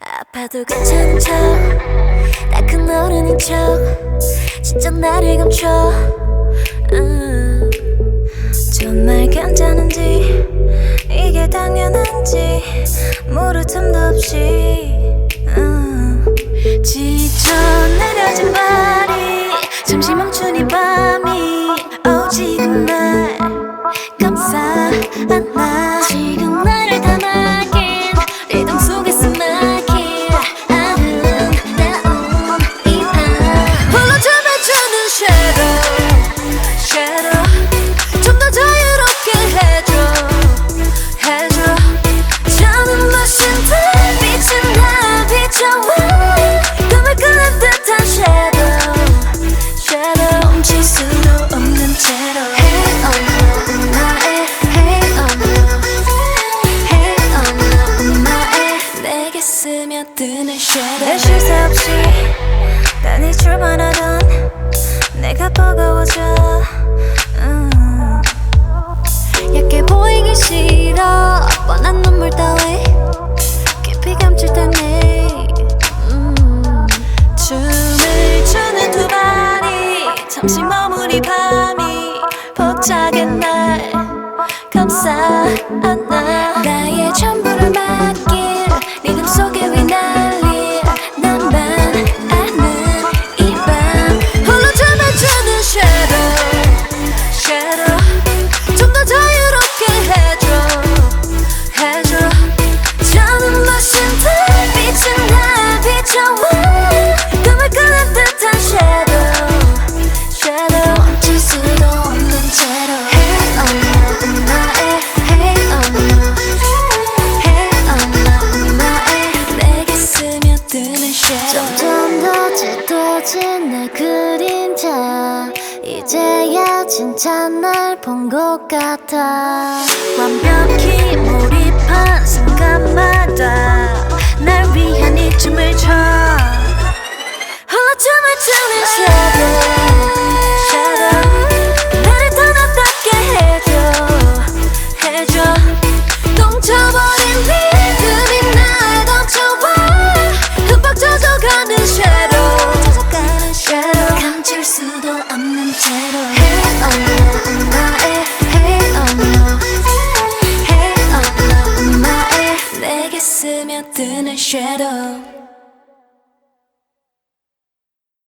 아파도 괜찮은 척다큰 어른인 척 진짜 나를 감춰 음. 정말 괜찮은지 이게 당연한지 모를 틈도 없이 음. 지쳐 내려진 발이 잠시 멈춘 이 밤이 shadow 내쉴새 없이 단히 출발하던 내가 버거워져. 음. 약해 보이기 싫어. 뻔한 눈물 따위 깊이 감출 테니. 음. 춤을 추는 두 발이 잠시 이 밤이 벅차게 날 감싸 안아 드는 shadow 점점 더 짙어진 내 그림자. 이제야 진짜 날 본 것 같아. 완벽히 Oh 내게 스며드는 shadow